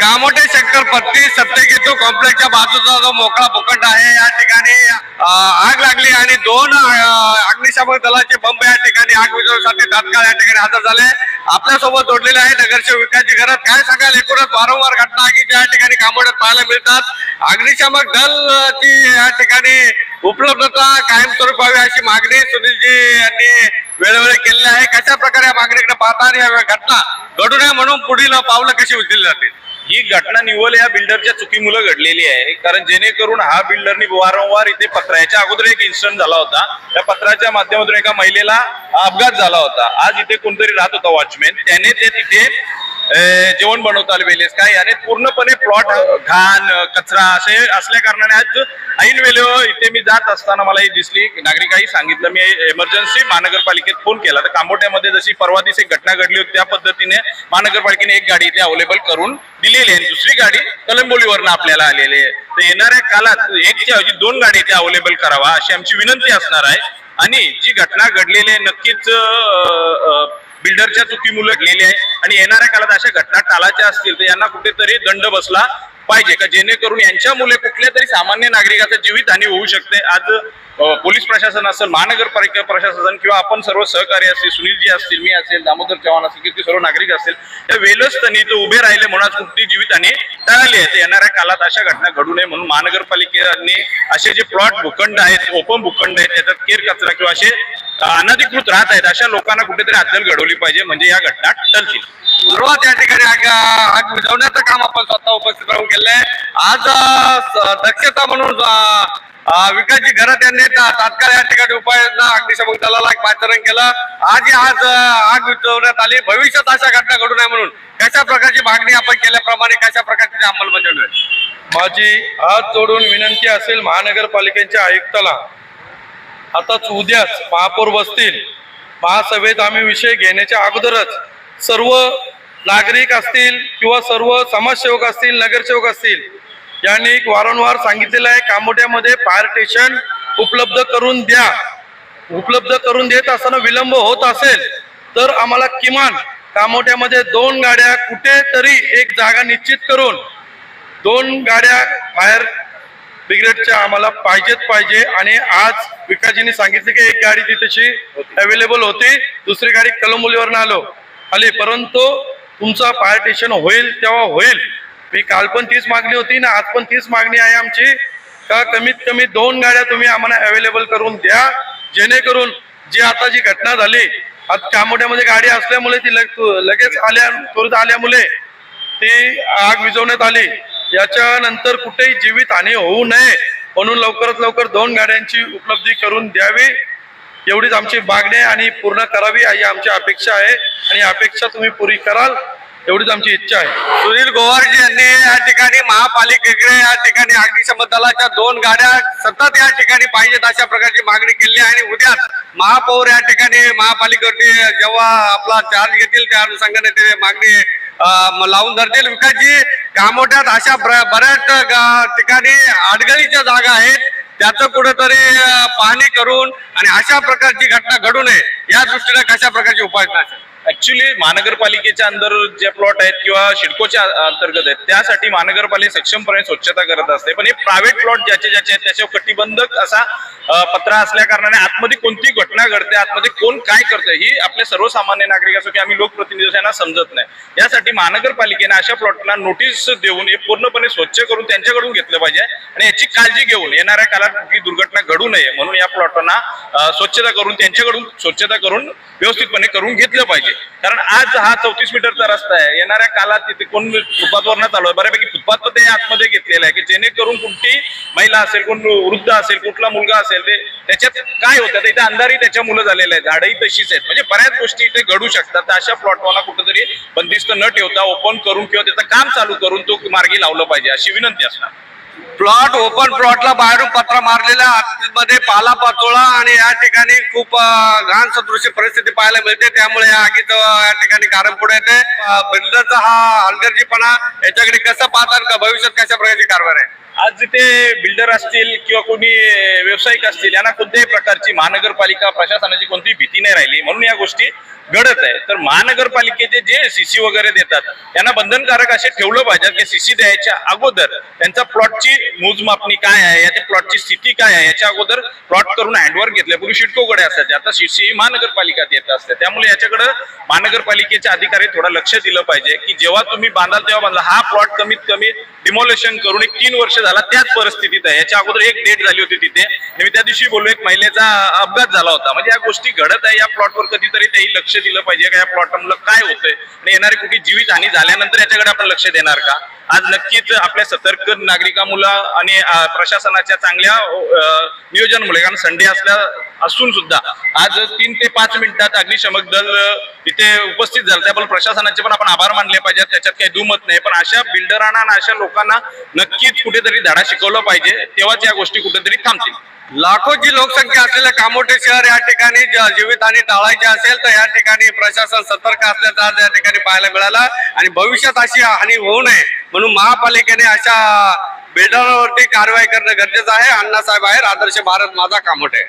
गामोटे शंकर पत्तीस सप्तकेतू कॉम्प्लेक्सच्या बाजूचा जो मोकळा भूखंड आहे या ठिकाणी आग लागली आणि दोन अग्निशामक दलाचे बंब या ठिकाणी आग विझवण्यासाठी तात्काळ या ठिकाणी हजर झाले. आपल्यासोबत जोडलेले आहे नगरसेवक विकासची गरज काय सांगाल? एकूणच वारंवार घटना आगीच्या या ठिकाणी कामोड्यात पाहायला मिळतात. अग्निशामक दल ची या ठिकाणी उपलब्धता कायमस्वरूप व्हावी अशी मागणी सुनीलजी यांनी वेळोवेळी केलेली आहे. कशा प्रकारे या मागणीकडे पाहता आणि या घटना घडू नये म्हणून पुढील पावलं कशी उचलली जातील? ही घटना निव्वळ या बिल्डरच्या चुकीमुळे घडलेली आहे. कारण जेणेकरून हा बिल्डरनी वारंवार इथे पत्रा याच्या अगोदर एक इन्सिडंट झाला होता. त्या पत्राच्या माध्यमातून एका महिलेला अपघात झाला होता. आज इथे कोणतरी राहत होता वॉचमॅन त्याने ते तिथे जेवण बनवता आले वेळेस. काय आणि पूर्णपणे प्लॉट घाण कचरा असे असल्या कारणाने आज ऐन वेळेवर इथे मी जात असताना मला ही दिसली. नागरिकांनी सांगितलं. मी एमर्जन्सी महानगरपालिकेत फोन केला. तर कांबोट्यामध्ये जशी परवा दिवशी एक घटना घडली होती त्या पद्धतीने महानगरपालिकेने एक गाडी इथे अवेलेबल करून दिलेली आहे. दुसरी गाडी कलंबोलीवरनं आपल्याला आलेली आहे. तर येणाऱ्या काळात एकच्या ऐवजी दोन गाडी इथे अवेलेबल करावा अशी आमची विनंती असणार आहे. आणि जी घटना घडलेली आहे नक्कीच बिल्डरच्या चुकीमुळे घडलेली आहे. आणि येणाऱ्या काळात अशा घटना टाळाच्या असतील तर यांना कुठेतरी दंड बसला पाहिजे का जेणेकरून यांच्यामुळे कुठल्या तरी सामान्य नागरिकाचा जीवितहानी होऊ शकते. आज पोलीस प्रशासन असेल महानगरपालिका प्रशासन किंवा आपण सर्व सहकारी असतील सुनीलजी असतील मी असेल दामोदर चव्हाण असतील किती सर्व नागरिक असतील त्या वेलस्थानी तो उभे राहिले म्हणून आज कुठली जीवितहानी टाळली आहे. येणाऱ्या काळात अशा घटना घडू नये म्हणून महानगरपालिकेने असे जे प्लॉट भूखंड आहेत ओपन भूखंड आहेत त्याच्यात केर कचरा किंवा असे अनधिकृत राहत आहेत. अशा लोकांना कुठेतरी अद्दल घडवली पाहिजे. म्हणजे या घटना टळतील. परवा त्या ठिकाणी आग आग विझवण्याचं काम आपण स्वतः उपस्थित राहून केलंय. आज दक्षता म्हणून अं, अं, विकासजी घरात यांनी ता- तात्काळ या ठिकाणी उपाययोजना अग्निशमक दलाला एक पाचारण केलं. आज आज आग विझवण्यात आली. भविष्यात अशा घटना घडू नये म्हणून कशा प्रकारची मागणी आपण केल्याप्रमाणे कशा प्रकारची अंमलबजावणी माझी हात जोडून विनंती असेल महानगरपालिकेच्या आयुक्ताला आताच उद्याच महापौर बसतील. महासभेत आम्ही विषय घेण्याच्या अगोदरच सर्व नागरिक असतील किंवा सर्व समाजसेवक असतील नगरसेवक असतील यांनी वारंवार सांगितलेलं आहे कामोट्यामध्ये फायर स्टेशन उपलब्ध करून द्या. उपलब्ध करून देत असताना विलंब होत असेल तर आम्हाला किमान कामोट्यामध्ये दोन गाड्या कुठेतरी एक जागा निश्चित करून दोन गाड्या फायर ब्रिगेडच्या आम्हाला पाहिजेत पाहिजे. आणि आज विकासजींनी सांगितले की एक गाडी तिथेशी अवेलेबल होती. दुसरी गाडी कलंबोलीवरनं आलो. आली. परंतु तुमचा फायर स्टेशन होईल तेव्हा होईल. मी काल पण तीच मागणी होती ना आज पण तीच मागणी आहे आमची. का कमीत कमी दोन गाड्या तुम्ही आम्हाला अवेलेबल करून द्या. जेणेकरून जी आता जी घटना झाली आज कामोड्यामध्ये गाडी असल्यामुळे ती लग- लगेच आल्या त्वरित आल्यामुळे ती आग विझवण्यात आली. याच्यानंतर कुठेही जीवित हानी होऊ नये म्हणून लवकरात लवकर दोन गाड्यांची उपलब्धी करून द्यावी. एवढीच आमची मागणी आणि पूर्ण करावी ही आमची अपेक्षा आहे आणि अपेक्षा तुम्ही पुरी कराल एवढीच आमची इच्छा आहे. सुनील गोवारजी यांनी या ठिकाणी महापालिकेकडे या ठिकाणी अग्निशमन दलाच्या दोन गाड्या सतत या ठिकाणी पाहिजेत अशा प्रकारची मागणी केली आहे आणि उद्या महापौर या ठिकाणी महापालिकेवरती जेव्हा आपला चार्ज घेतील त्या अनुषंगाने ते मागणी लावून धरतील. विकासजी कामोट्यात अशा बऱ्याच ठिकाणी अडगळीच्या जागा आहेत. त्याचं कुठेतरी पाहणी करून आणि अशा प्रकारची घटना घडू नये या दृष्टीने कशा प्रकारची उपाययोजना नाही ऍक्च्युली महानगरपालिकेच्या अंदर जे प्लॉट आहेत किंवा शिडकोच्या अंतर्गत आहेत त्यासाठी महानगरपालिका सक्षमपणे स्वच्छता करत असते. पण हे प्रायव्हेट प्लॉट ज्याचे ज्याचे आहेत त्याच्यावर कटिबंधक असा पत्र पत्रा असल्या कारणाने आतमध्ये कोणती घटना घडते आतमध्ये कोण काय करतंय ही आपले सर्वसामान्य नागरिक असो की आम्ही लोकप्रतिनिधी यांना समजत नाही. यासाठी महानगरपालिकेने अशा प्लॉटला नोटीस देऊन हे पूर्णपणे स्वच्छ करून त्यांच्याकडून घेतलं पाहिजे आणि याची काळजी घेऊन येणाऱ्या काळात कुठली दुर्घटना घडू नये म्हणून या प्लॉटांना स्वच्छता करून त्यांच्याकडून स्वच्छता करून व्यवस्थितपणे करून घेतलं पाहिजे. कारण आज हा चौतीस मीटरचा रस्ता आहे. येणाऱ्या काळात तिथे कोण फुटपाथवरनं चालू आहे बऱ्यापैकी फुटपाथ ते आतमध्ये घेतलेलं आहे की जेणेकरून कुठली महिला असेल कोण वृद्ध असेल कुठला मुलगा असेल ते त्याच्यात काय होतं? इथे अंधारही त्याच्या मुलं झालेलं आहे झाडही तशीच आहेत. म्हणजे बऱ्याच गोष्टी इथे घडू शकतात. तर अशा प्लॉटवाला कुठेतरी बंदिस्त न ठेवता ओपन करून किंवा त्याचं काम चालू करून तो मार्गी लावलं पाहिजे. अशी विनंती असणार. प्लॉट ओपन प्लॉटला बाहेरून पत्रा मारलेल्या आतमध्ये पाला पाचोळा आणि या ठिकाणी खूप घाण सदृश्य परिस्थिती पाहायला मिळते. त्यामुळे या आगीचं या ठिकाणी कारण पुढे येते. बिल्डरचा हा हलगर्जीपणा याच्याकडे कसं पाहतात का? भविष्यात कशा प्रकारची कारवाई आहे? आज जिथे बिल्डर असतील किंवा कोणी व्यावसायिक असतील यांना कोणत्याही प्रकारची महानगरपालिका प्रशासनाची कोणतीही भीती नाही राहिली. म्हणून या गोष्टी घडत आहे तर महानगरपालिकेचे जे सीसी वगैरे देतात त्यांना बंधनकारक असे ठेवलं पाहिजे की सीसी द्यायच्या अगोदर त्यांचा प्लॉटची मोजमापणी काय आहे याच्या प्लॉटची स्थिती काय आहे याच्या अगोदर प्लॉट करून हँडवर घेतल्यापूर्वी शिटकोकडे असतात आता सीसी महानगरपालिका देत असते. त्यामुळे याच्याकडे महानगरपालिकेच्या अधिकारी थोडं लक्ष दिलं पाहिजे की जेव्हा तुम्ही बांधाल तेव्हा बांधा हा प्लॉट कमीत कमी डिमोलेशन करून एक तीन वर्ष झाला त्याच परिस्थितीत आहे. याच्या अगोदर एक डेट झाली होती तिथे. मी त्या दिवशी बोललो एक महिलेचा अपघात झाला होता. म्हणजे या गोष्टी घडत आहे या प्लॉटवर कधीतरी तेही लक्ष दिलं पाहिजे का या प्लॉटला काय होतंय? आणि येणारी कुठे जीवित हानी झाल्यानंतर याच्याकडे आपण लक्ष देणार का? आज नक्कीच आपल्या सतर्क नागरिकामुळं आणि प्रशासनाच्या चांगल्या नियोजनमुळे नियोजनामुळे कारण संडे असल्या असून सुद्धा आज तीन ते पाच मिनिटात अग्निशमक दल इथे उपस्थित झालं. त्याबद्दल प्रशासनाचे पण आपण आभार मानले पाहिजेत. त्याच्यात काही दुमत नाही. पण अशा बिल्डरांना आणि अशा लोकांना नक्कीच कुठेतरी धडा शिकवला पाहिजे. तेव्हाच या गोष्टी कुठेतरी थांबतील. लाखोची लोकसंख्या असलेलं कामोठे शहर या ठिकाणी जीवितहानी टाळायची असेल तर या ठिकाणी प्रशासन सतर्क असल्याचं आज या ठिकाणी पाहायला मिळालं. आणि भविष्यात अशी हानी होऊ नये म्हणून महापालिकेने अशा बिल्डरांवरती कारवाई करणं गरजेचं आहे. अण्णासाहेब आहेर आदर्श भारत माझा कामोठे